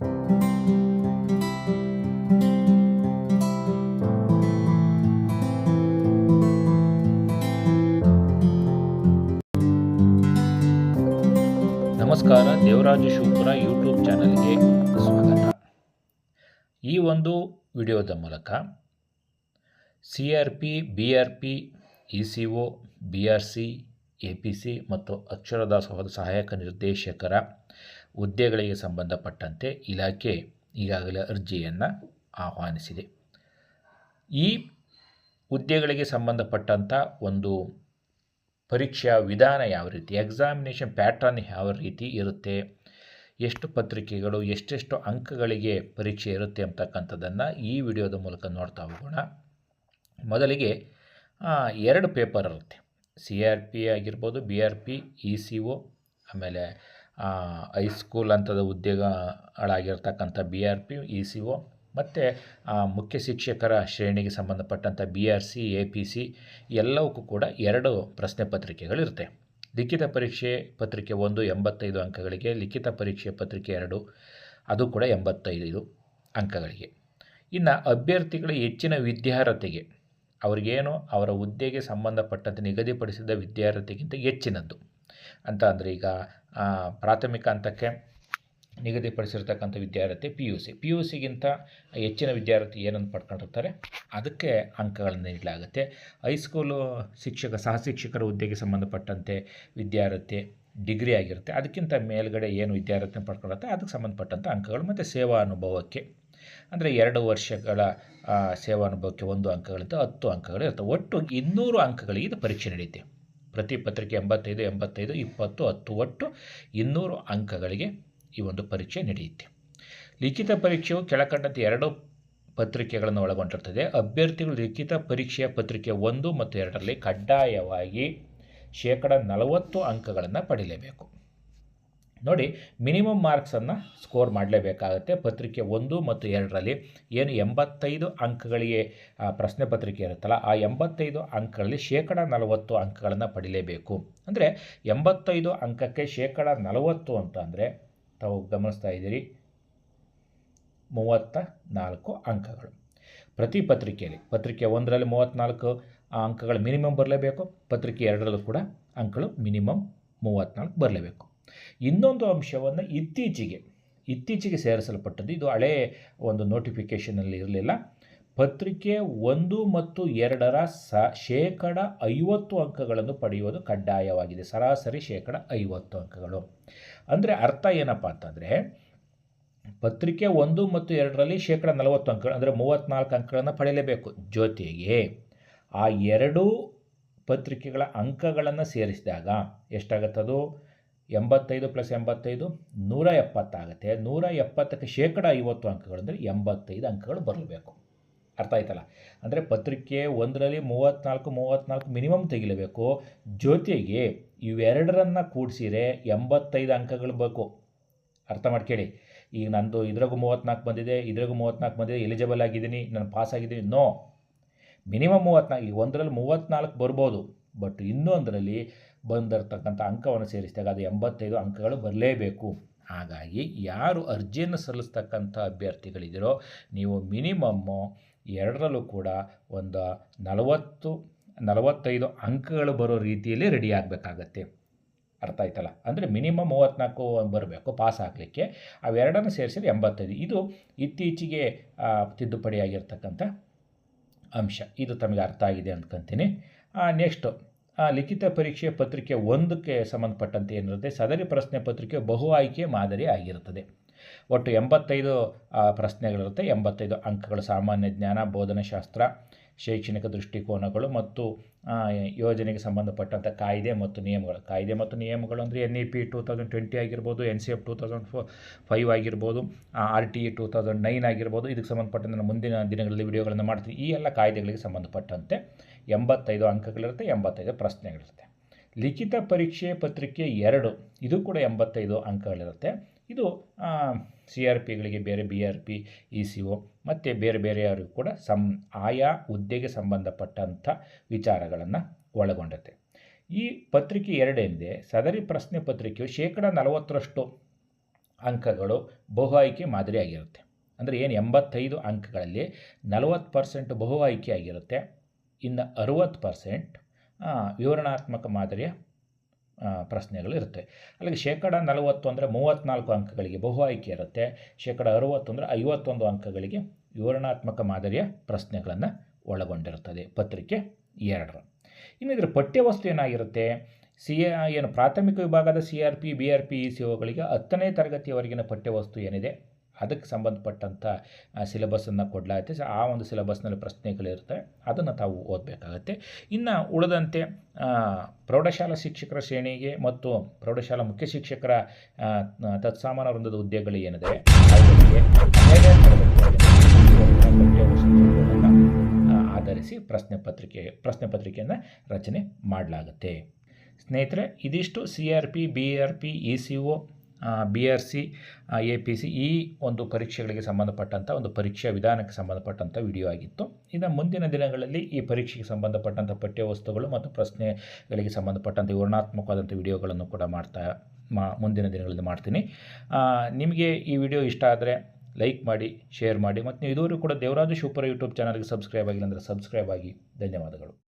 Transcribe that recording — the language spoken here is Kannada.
ನಮಸ್ಕಾರ ದೇವರಾಜ ಶಿವಪುರ ಯೂಟ್ಯೂಬ್ ಚಾನಲ್ಗೆ ಸ್ವಾಗತ. ಈ ಒಂದು ವಿಡಿಯೋದ ಮೂಲಕ C R P, B R P, E C O B R C, A P C ಮತ್ತು ಅಕ್ಷರದಾಸೋಹದ ಸಹಾಯಕ ನಿರ್ದೇಶಕರ ಹುದ್ದೆಗಳಿಗೆ ಸಂಬಂಧಪಟ್ಟಂತೆ ಇಲಾಖೆ ಈಗಾಗಲೇ ಅರ್ಜಿಯನ್ನು ಆಹ್ವಾನಿಸಿದೆ. ಈ ಹುದ್ದೆಗಳಿಗೆ ಸಂಬಂಧಪಟ್ಟಂಥ ಒಂದು ಪರೀಕ್ಷಾ ವಿಧಾನ ಯಾವ ರೀತಿ ಎಕ್ಸಾಮಿನೇಷನ್ ಪ್ಯಾಟರ್ನ್ ಯಾವ ರೀತಿ ಇರುತ್ತೆ, ಎಷ್ಟು ಪತ್ರಿಕೆಗಳು, ಎಷ್ಟೆಷ್ಟು ಅಂಕಗಳಿಗೆ ಪರೀಕ್ಷೆ ಇರುತ್ತೆ ಅಂತಕ್ಕಂಥದ್ದನ್ನು ಈ ವಿಡಿಯೋದ ಮೂಲಕ ನೋಡ್ತಾ ಹೋಗೋಣ. ಮೊದಲಿಗೆ ಎರಡು ಪೇಪರ್ ಇರುತ್ತೆ. ಸಿ ಆರ್ ಪಿ ಆಗಿರ್ಬೋದು B R P E C O ಆಮೇಲೆ ಹೈಸ್ಕೂಲ್ ಹಂತದ ಉದ್ಯೋಗಗಳಾಗಿರ್ತಕ್ಕಂಥ B R P E C O ಮತ್ತು ಮುಖ್ಯ ಶಿಕ್ಷಕರ ಶ್ರೇಣಿಗೆ ಸಂಬಂಧಪಟ್ಟಂಥ B R C A P C ಎಲ್ಲವಕ್ಕೂ ಕೂಡ ಎರಡು ಪ್ರಶ್ನೆ ಪತ್ರಿಕೆಗಳಿರುತ್ತೆ. ಲಿಖಿತ ಪರೀಕ್ಷೆ ಪತ್ರಿಕೆ ಒಂದು ಎಂಬತ್ತೈದು ಅಂಕಗಳಿಗೆ, ಲಿಖಿತ ಪರೀಕ್ಷೆ ಪತ್ರಿಕೆ ಎರಡು, ಅದು ಕೂಡ ಎಂಬತ್ತೈದು ಅಂಕಗಳಿಗೆ. ಇನ್ನು ಅಭ್ಯರ್ಥಿಗಳ ಹೆಚ್ಚಿನ ವಿದ್ಯಾರ್ಹತೆಗೆ, ಅವ್ರಿಗೇನು, ಅವರ ಹುದ್ದೆಗೆ ಸಂಬಂಧಪಟ್ಟಂತೆ ನಿಗದಿಪಡಿಸಿದ ವಿದ್ಯಾರ್ಹತೆಗಿಂತ ಹೆಚ್ಚಿನದ್ದು. ಅಂತ ಅಂದರೆ ಈಗ ಪ್ರಾಥಮಿಕ ಹಂತಕ್ಕೆ ನಿಗದಿಪಡಿಸಿರ್ತಕ್ಕಂಥ ವಿದ್ಯಾರ್ಥಿ P U C P U ಸಿಗಿಂತ ಹೆಚ್ಚಿನ ವಿದ್ಯಾರ್ಥಿ ಏನನ್ನು ಪಡ್ಕೊಂಡಿರ್ತಾರೆ? ಅದಕ್ಕೆ ಅಂಕಗಳನ್ನು ನೀಡಲಾಗುತ್ತೆ. ಹೈಸ್ಕೂಲು ಶಿಕ್ಷಕ, ಸಹ ಶಿಕ್ಷಕರ ಹುದ್ದೆಗೆ ಸಂಬಂಧಪಟ್ಟಂತೆ ವಿದ್ಯಾರ್ಥಿ ಡಿಗ್ರಿ ಆಗಿರುತ್ತೆ. ಅದಕ್ಕಿಂತ ಮೇಲ್ಗಡೆ ಏನು ವಿದ್ಯಾರ್ಥಿನ ಪಡ್ಕೊಂಡಿರುತ್ತೆ? ಅದಕ್ಕೆ ಸಂಬಂಧಪಟ್ಟಂಥ ಅಂಕಗಳು ಮತ್ತು ಸೇವಾ ಅನುಭವಕ್ಕೆ. ಅಂದರೆ ಎರಡು ವರ್ಷಗಳ ಸೇವಾ ಅನುಭವಕ್ಕೆ ಒಂದು ಅಂಕಗಳಿಂದ ಹತ್ತು ಅಂಕಗಳು ಇರ್ತವೆ. ಒಟ್ಟು ಇನ್ನೂರು ಅಂಕಗಳಿಗೆ ಇದು ಪರೀಕ್ಷೆ ನಡೆಯುತ್ತೆ ಪ್ರತಿ ಪತ್ರಿಕೆ ಎಂಬತ್ತೈದು ಎಂಬತ್ತೈದು, ಇಪ್ಪತ್ತು, ಹತ್ತು ಒಟ್ಟು ಇನ್ನೂರು ಅಂಕಗಳಿಗೆ ಈ ಒಂದು ಪರೀಕ್ಷೆ ನಡೆಯುತ್ತೆ. ಲಿಖಿತ ಪರೀಕ್ಷೆಯು ಕೆಳಕಂಡಂತೆ ಎರಡು ಪತ್ರಿಕೆಗಳನ್ನು ಒಳಗೊಂಡಿರ್ತದೆ ಅಭ್ಯರ್ಥಿಗಳು ಲಿಖಿತ ಪರೀಕ್ಷೆಯ ಪತ್ರಿಕೆ ಒಂದು ಮತ್ತು ಎರಡರಲ್ಲಿ ಕಡ್ಡಾಯವಾಗಿ ಶೇಕಡ ನಲವತ್ತು ಅಂಕಗಳನ್ನು ಪಡೀಲೇಬೇಕು ನೋಡಿ ಮಿನಿಮಮ್ ಮಾರ್ಕ್ಸನ್ನು ಸ್ಕೋರ್ ಮಾಡಲೇಬೇಕಾಗುತ್ತೆ. ಪತ್ರಿಕೆ ಒಂದು ಮತ್ತು ಎರಡರಲ್ಲಿ ಏನು ಎಂಬತ್ತೈದು ಅಂಕಗಳಿಗೆ ಪ್ರಶ್ನೆ ಪತ್ರಿಕೆ ಇರುತ್ತಲ್ಲ, ಆ ಎಂಬತ್ತೈದು ಅಂಕಗಳಲ್ಲಿ ಶೇಕಡ ನಲವತ್ತು ಅಂಕಗಳನ್ನು ಪಡಿಲೇಬೇಕು. ಅಂದರೆ ಎಂಬತ್ತೈದು ಅಂಕಕ್ಕೆ ಶೇಕಡ ನಲವತ್ತು ಅಂತ ಅಂದರೆ, ತಾವು ಗಮನಿಸ್ತಾ ಇದ್ದೀರಿ, ಮೂವತ್ತ ನಾಲ್ಕು ಅಂಕಗಳು. ಪ್ರತಿ ಪತ್ರಿಕೆಯಲ್ಲಿ, ಪತ್ರಿಕೆ ಒಂದರಲ್ಲಿ ಮೂವತ್ತ್ನಾಲ್ಕು ಅಂಕಗಳು ಮಿನಿಮಮ್ ಬರಲೇಬೇಕು. ಪತ್ರಿಕೆ ಎರಡರಲ್ಲೂ ಕೂಡ ಅಂಕಗಳು ಮಿನಿಮಮ್ ಮೂವತ್ತ್ನಾಲ್ಕು ಬರಲೇಬೇಕು. ಇನ್ನೊಂದು ಅಂಶವನ್ನು ಇತ್ತೀಚೆಗೆ ಇತ್ತೀಚೆಗೆ ಸೇರಿಸಲ್ಪಟ್ಟದ್ದು, ಇದು ಹಳೆ ಒಂದು ನೋಟಿಫಿಕೇಷನಲ್ಲಿ ಇರಲಿಲ್ಲ. ಪತ್ರಿಕೆ ಒಂದು ಮತ್ತು ಎರಡರ ಸ, ಶೇಕಡ ಐವತ್ತು ಅಂಕಗಳನ್ನು ಪಡೆಯುವುದು ಕಡ್ಡಾಯವಾಗಿದೆ. ಸರಾಸರಿ ಶೇಕಡ ಐವತ್ತು ಅಂಕಗಳು. ಅಂದರೆ ಅರ್ಥ ಏನಪ್ಪ ಅಂತಂದರೆ, ಪತ್ರಿಕೆ ಒಂದು ಮತ್ತು ಎರಡರಲ್ಲಿ ಶೇಕಡ ನಲವತ್ತು ಅಂಕಗಳು, ಅಂದರೆ ಮೂವತ್ತ್ನಾಲ್ಕು ಅಂಕಗಳನ್ನು ಪಡೆಯಲೇಬೇಕು. ಜೊತೆಗೆ ಆ ಎರಡೂ ಪತ್ರಿಕೆಗಳ ಅಂಕಗಳನ್ನು ಸೇರಿಸಿದಾಗ ಎಷ್ಟಾಗುತ್ತದು? ಎಂಬತ್ತೈದು ಪ್ಲಸ್ ಎಂಬತ್ತೈದು ನೂರ ಎಪ್ಪತ್ತಾಗುತ್ತೆ ನೂರ ಎಪ್ಪತ್ತಕ್ಕೆ ಶೇಕಡ ಐವತ್ತು ಅಂಕಗಳು ಅಂದರೆ ಎಂಬತ್ತೈದು ಅಂಕಗಳು ಬರಲೇಬೇಕು. ಅರ್ಥ ಆಯ್ತಲ್ಲ? ಅಂದರೆ ಪತ್ರಿಕೆ ಒಂದರಲ್ಲಿ ಮೂವತ್ತ್ನಾಲ್ಕು ಮೂವತ್ತ್ನಾಲ್ಕು ಮಿನಿಮಮ್ ತೆಗಿಲೇಬೇಕು. ಜೊತೆಗೆ ಇವೆರಡರನ್ನು ಕೂಡಿಸಿರೆ ಎಂಬತ್ತೈದು ಅಂಕಗಳು ಬೇಕು. ಅರ್ಥ ಮಾಡ್ಕೇಳಿ? ಈಗ ನಂದು ಇದ್ರಾಗೂ ಮೂವತ್ತ್ನಾಲ್ಕು ಬಂದಿದೆ, ಇದ್ರಾಗೂ ಮೂವತ್ತ್ನಾಲ್ಕು ಬಂದಿದೆ ಎಲಿಜಿಬಲ್ ಆಗಿದ್ದೀನಿ, ನಾನು ಪಾಸ್ ಆಗಿದ್ದೀನಿ. ನೋ ಮಿನಿಮಮ್ ಮೂವತ್ತ್ನಾಲ್ಕು ಈಗ ಒಂದರಲ್ಲಿ ಮೂವತ್ತ್ನಾಲ್ಕು ಬರ್ಬೋದು. ಬಟ್ ಇನ್ನೊಂದರಲ್ಲಿ ಬಂದಿರತಕ್ಕಂಥ ಅಂಕವನ್ನು ಸೇರಿಸಿದಾಗ ಅದು ಎಂಬತ್ತೈದು ಅಂಕಗಳು ಬರಲೇಬೇಕು. ಹಾಗಾಗಿ ಯಾರು ಅರ್ಜಿಯನ್ನು ಸಲ್ಲಿಸ್ತಕ್ಕಂಥ ಅಭ್ಯರ್ಥಿಗಳಿದ್ದೀರೋ ನೀವು ಮಿನಿಮಮ್ಮು ಎರಡರಲ್ಲೂ ಕೂಡ ಒಂದು ನಲವತ್ತು, ನಲವತ್ತೈದು ಅಂಕಗಳು ಬರೋ ರೀತಿಯಲ್ಲಿ ರೆಡಿ ಆಗಬೇಕಾಗತ್ತೆ. ಅರ್ಥ ಆಯ್ತಲ್ಲ? ಅಂದರೆ ಮಿನಿಮಮ್ ಮೂವತ್ತ್ನಾಲ್ಕು ಬರಬೇಕು ಪಾಸ್ ಆಗಲಿಕ್ಕೆ. ಅವೆರಡನ್ನು ಸೇರಿಸಿದ್ರೆ ಎಂಬತ್ತೈದು. ಇದು ಇತ್ತೀಚೆಗೆ ತಿದ್ದುಪಡಿಯಾಗಿರ್ತಕ್ಕಂಥ ಅಂಶ. ಇದು ತಮಗೆ ಅರ್ಥ ಆಗಿದೆ ಅಂದ್ಕೊಂತೀನಿ. ನೆಕ್ಸ್ಟು ಲಿಖಿತ ಪರೀಕ್ಷೆ ಪತ್ರಿಕೆ ಒಂದಕ್ಕೆ ಸಂಬಂಧಪಟ್ಟಂತೆ ಏನಿರುತ್ತೆ? ಸದರಿ ಪ್ರಶ್ನೆ ಪತ್ರಿಕೆ ಬಹು ಆಯ್ಕೆ ಮಾದರಿ ಆಗಿರುತ್ತದೆ. ಒಟ್ಟು ಎಂಬತ್ತೈದು ಆ, ಪ್ರಶ್ನೆಗಳಿರುತ್ತೆ. ಎಂಬತ್ತೈದು ಅಂಕಗಳು ಸಾಮಾನ್ಯ ಜ್ಞಾನ ಬೋಧನಶಾಸ್ತ್ರ ಶೈಕ್ಷಣಿಕ ದೃಷ್ಟಿಕೋನಗಳು ಮತ್ತು ಆ, ಯೋಜನೆಗೆ ಸಂಬಂಧಪಟ್ಟಂಥ ಕಾಯ್ದೆ ಮತ್ತು ನಿಯಮಗಳು. ಕಾಯ್ದೆ ಮತ್ತು ನಿಯಮಗಳು ಅಂದರೆ N E P two thousand twenty ಆಗಿರ್ಬೋದು N C F two thousand four five ಆಗಿರ್ಬೋದು R T E two thousand nine ಆಗಿರ್ಬೋದು. ಇದಕ್ಕೆ ಸಂಬಂಧಪಟ್ಟಂತೆ ನಾನು ಮುಂದಿನ ದಿನಗಳಲ್ಲಿ ವಿಡಿಯೋಗಳನ್ನು ಮಾಡ್ತೀನಿ. ಈ ಎಲ್ಲ ಕಾಯ್ದೆಗಳಿಗೆ ಸಂಬಂಧಪಟ್ಟಂತೆ ಎಂಬತ್ತೈದು ಅಂಕಗಳಿರುತ್ತೆ, ಎಂಬತ್ತೈದು ಪ್ರಶ್ನೆಗಳಿರುತ್ತೆ. ಲಿಖಿತ ಪರೀಕ್ಷೆ ಪತ್ರಿಕೆ ಎರಡು, ಇದು ಕೂಡ ಎಂಬತ್ತೈದು ಅಂಕಗಳಿರುತ್ತೆ. ಇದು ಸಿ ಆರ್ ಪಿಗಳಿಗೆ ಬೇರೆ B R P, E C O, ಮತ್ತು ಬೇರೆ ಬೇರೆಯವರಿಗೂ ಕೂಡ ಸಂ, ಆಯಾ ಹುದ್ದೆಗೆ ಸಂಬಂಧಪಟ್ಟಂಥ ವಿಚಾರಗಳನ್ನು ಒಳಗೊಂಡಿರುತ್ತೆ. ಈ ಪತ್ರಿಕೆ ಎರಡೆಂದೇ ಸದರಿ ಪ್ರಶ್ನೆ ಪತ್ರಿಕೆಯು ಶೇಕಡ ನಲವತ್ತರಷ್ಟು ಅಂಕಗಳು ಬಹು ಆಯ್ಕೆ ಮಾದರಿಯಾಗಿರುತ್ತೆ. ಅಂದರೆ ಏನು ಎಂಬತ್ತೈದು ಅಂಕಗಳಲ್ಲಿ ನಲವತ್ತು ಪರ್ಸೆಂಟ್ ಬಹು ಆಯ್ಕೆ ಆಗಿರುತ್ತೆ. ಇನ್ನು ಅರುವತ್ತು ಪರ್ಸೆಂಟ್ ವಿವರಣಾತ್ಮಕ ಮಾದರಿಯ ಪ್ರಶ್ನೆಗಳು ಇರುತ್ತೆ. ಅಲ್ಲಿಗೆ ಶೇಕಡ ನಲವತ್ತು ಅಂದರೆ ಮೂವತ್ತ್ನಾಲ್ಕು ಅಂಕಗಳಿಗೆ ಬಹು ಆಯ್ಕೆ ಇರುತ್ತೆ. ಶೇಕಡ ಅರುವತ್ತು ಅಂದರೆ ಐವತ್ತೊಂದು ಅಂಕಗಳಿಗೆ ವಿವರಣಾತ್ಮಕ ಮಾದರಿಯ ಪ್ರಶ್ನೆಗಳನ್ನು ಒಳಗೊಂಡಿರುತ್ತದೆ. ಪತ್ರಿಕೆ ಎರಡರ ಇನ್ನು ಇದರ ಪಠ್ಯವಸ್ತು ಏನಾಗಿರುತ್ತೆ? ಸಿ ಏನು ಪ್ರಾಥಮಿಕ ವಿಭಾಗದ C R P, B R P, E C ಒಗಳಿಗೆ ಹತ್ತನೇ ತರಗತಿಯವರೆಗಿನ ಪಠ್ಯವಸ್ತು ಏನಿದೆ? ಅದಕ್ಕೆ ಸಂಬಂಧಪಟ್ಟಂಥ ಸಿಲೆಬಸ್ಸನ್ನು ಕೊಡಲಾಗುತ್ತೆ. ಸೊ, ಆ ಒಂದು ಸಿಲೆಬಸ್ನಲ್ಲಿ ಪ್ರಶ್ನೆಗಳಿರುತ್ತೆ. ಅದನ್ನು ತಾವು ಓದಬೇಕಾಗತ್ತೆ. ಇನ್ನು ಉಳಿದಂತೆ ಪ್ರೌಢಶಾಲಾ ಶಿಕ್ಷಕರ ಶ್ರೇಣಿಗೆ ಮತ್ತು ಪ್ರೌಢಶಾಲಾ ಮುಖ್ಯ ಶಿಕ್ಷಕರ ತತ್ಸಾಮಾನ ವೃಂದದ ಹುದ್ದೆಗಳು ಏನಿದೆ ಆಧರಿಸಿ ಪ್ರಶ್ನೆ ಪತ್ರಿಕೆ, ಪ್ರಶ್ನೆ ಪತ್ರಿಕೆಯನ್ನು ರಚನೆ ಮಾಡಲಾಗುತ್ತೆ. ಸ್ನೇಹಿತರೆ, ಇದಿಷ್ಟು C R P, B R P E C O B R C A P C ಈ ಒಂದು ಪರೀಕ್ಷೆಗಳಿಗೆ ಸಂಬಂಧಪಟ್ಟಂಥ ಒಂದು ಪರೀಕ್ಷಾ ವಿಧಾನಕ್ಕೆ ಸಂಬಂಧಪಟ್ಟಂಥ ವಿಡಿಯೋ ಆಗಿತ್ತು. ಇನ್ನು ಮುಂದಿನ ದಿನಗಳಲ್ಲಿ ಈ ಪರೀಕ್ಷೆಗೆ ಸಂಬಂಧಪಟ್ಟಂಥ ಪಠ್ಯವಸ್ತುಗಳು ಮತ್ತು ಪ್ರಶ್ನೆಗಳಿಗೆ ಸಂಬಂಧಪಟ್ಟಂಥ ವಿವರಣಾತ್ಮಕವಾದಂಥ ವಿಡಿಯೋಗಳನ್ನು ಕೂಡ ಮಾಡ್ತಾ, ಮಾ, ಮುಂದಿನ ದಿನಗಳಲ್ಲಿ ಮಾಡ್ತೀನಿ. ನಿಮಗೆ ಈ ವಿಡಿಯೋ ಇಷ್ಟ ಆದರೆ ಲೈಕ್ ಮಾಡಿ ಶೇರ್ ಮಾಡಿ ಮತ್ತು ನೀವು ಇದುವರೆಗೂ ಕೂಡ ದೇವರಾಜು ಶಿವಪುರ ಯೂಟ್ಯೂಬ್ ಚಾನಲ್ಗೆ ಸಬ್ಸ್ಕ್ರೈಬ್ ಆಗಿಲ್ಲ ಅಂದರೆ ಸಬ್ಸ್ಕ್ರೈಬ್ ಆಗಿ. ಧನ್ಯವಾದಗಳು.